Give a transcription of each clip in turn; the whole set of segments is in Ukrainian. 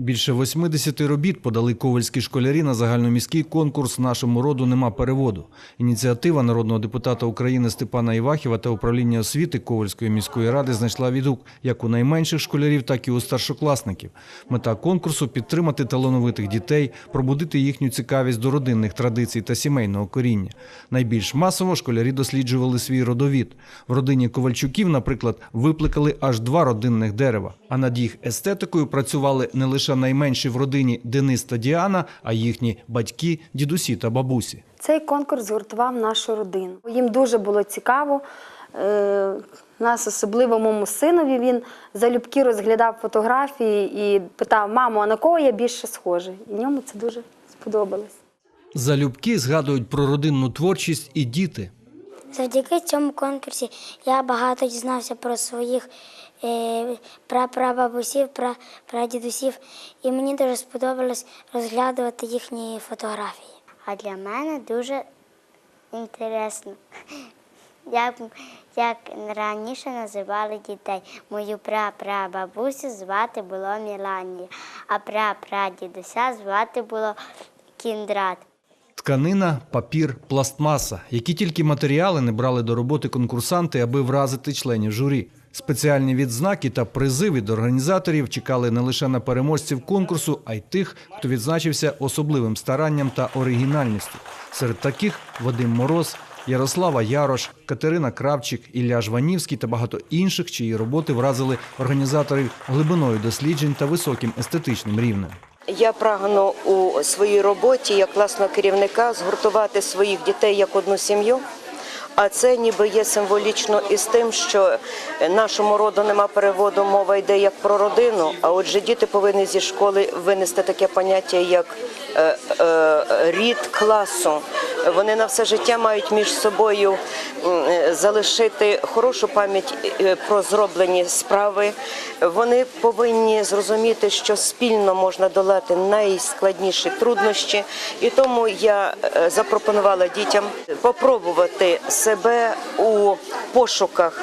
Більше 80 робіт подали ковальські школярі на загальноміський конкурс «Нашому роду нема переводу». Ініціатива народного депутата України Степана Івахіва та управління освіти Ковальської міської ради знайшла відгук як у найменших школярів, так і у старшокласників. Мета конкурсу – підтримати талановитих дітей, пробудити їхню цікавість до родинних традицій та сімейного коріння. Найбільш масово школярі досліджували свій родовід. В родині Ковальчуків, наприклад, випликали аж два родинних дерева. А над їх естетикою працювали не лише найменші в родині Денис та Діана, а їхні батьки, дідусі та бабусі. Цей конкурс згуртував нашу родину. Їм дуже було цікаво. Е, Нас, особливо моєму синові, він залюбки розглядав фотографії і питав: мамо, а на кого я більше схожий? І йому це дуже сподобалось. Залюбки згадують про родинну творчість і діти. Завдяки цьому конкурсі я багато дізнався про своїх прапрабабусів, пра, прадідусів, і мені дуже сподобалось розглядувати їхні фотографії. А для мене дуже інтересно, як, як раніше називали дітей. Мою прапрабабусю звати було Міланія, а прапрадідуся звати було Кіндрат. Тканина, папір, пластмаса, які тільки матеріали не брали до роботи конкурсанти, аби вразити членів журі. Спеціальні відзнаки та призи від організаторів чекали не лише на переможців конкурсу, а й тих, хто відзначився особливим старанням та оригінальністю. Серед таких Вадим Мороз, Ярослава Ярош, Катерина Кравчик, Ілля Жванівський та багато інших, чиї роботи вразили організаторів глибиною досліджень та високим естетичним рівнем. Я прагну у своїй роботі як класного керівника згуртувати своїх дітей як одну сім'ю. А це ніби є символічно із тим, що нашому роду нема переводу, мова йде як про родину. А отже, діти повинні зі школи винести таке поняття, як е, е, рід класу. Вони на все життя мають між собою е, залишити хорошу пам'ять е, про зроблені справи. Вони повинні зрозуміти, що спільно можна долати найскладніші труднощі, і тому я е, запропонувала дітям попробувати себе у пошуках.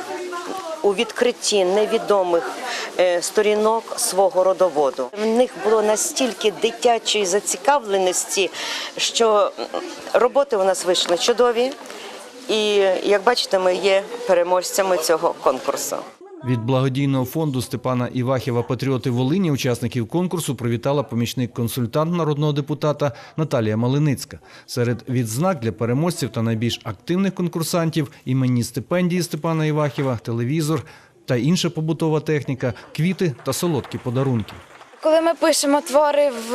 У відкритті невідомих е, сторінок свого родоводу в них було настільки дитячої зацікавленості, що роботи у нас вийшли чудові, і як бачите, ми є переможцями цього конкурсу. Від благодійного фонду Степана Івахіва Патріоти Волині учасників конкурсу привітала помічник-консультант народного депутата Наталія Малиницька. Серед відзнак для переможців та найбільш активних конкурсантів іменні стипендії Степана Івахіва, телевізор та інша побутова техніка, квіти та солодкі подарунки. Коли ми пишемо твори в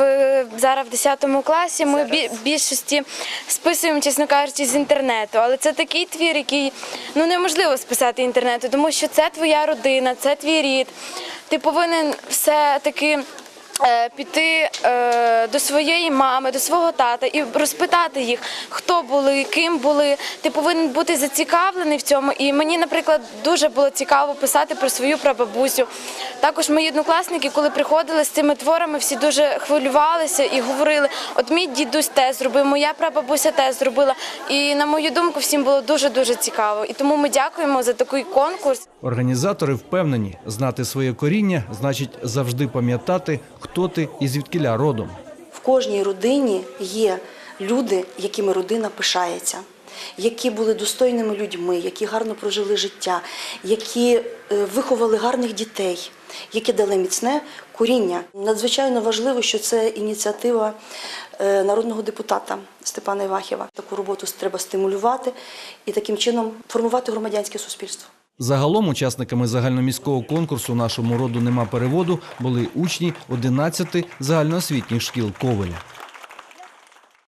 зараз в 10 класі, ми бі- більшості списуємо, чесно кажучи, з інтернету. Але це такий твір, який ну неможливо списати інтернету, тому що це твоя родина, це твій рід. Ти повинен все таки. Е, Піти е, до своєї мами, до свого тата і розпитати їх, хто були, ким були. Ти повинен бути зацікавлений в цьому. І мені, наприклад, дуже було цікаво писати про свою прабабусю. Також мої однокласники, коли приходили з цими творами, всі дуже хвилювалися і говорили: от мій дідусь те зробив, моя прабабуся те зробила. І на мою думку, всім було дуже дуже цікаво. І тому ми дякуємо за такий конкурс. Організатори впевнені, знати своє коріння значить завжди пам'ятати, хто ти і звідкиля родом. В кожній родині є люди, якими родина пишається, які були достойними людьми, які гарно прожили життя, які е, виховали гарних дітей, які дали міцне коріння. Надзвичайно важливо, що це ініціатива е, народного депутата Степана Івахіва. Таку роботу треба стимулювати і таким чином формувати громадянське суспільство. Загалом учасниками загальноміського конкурсу нашому роду нема переводу були учні 11 загальноосвітніх шкіл Ковеля.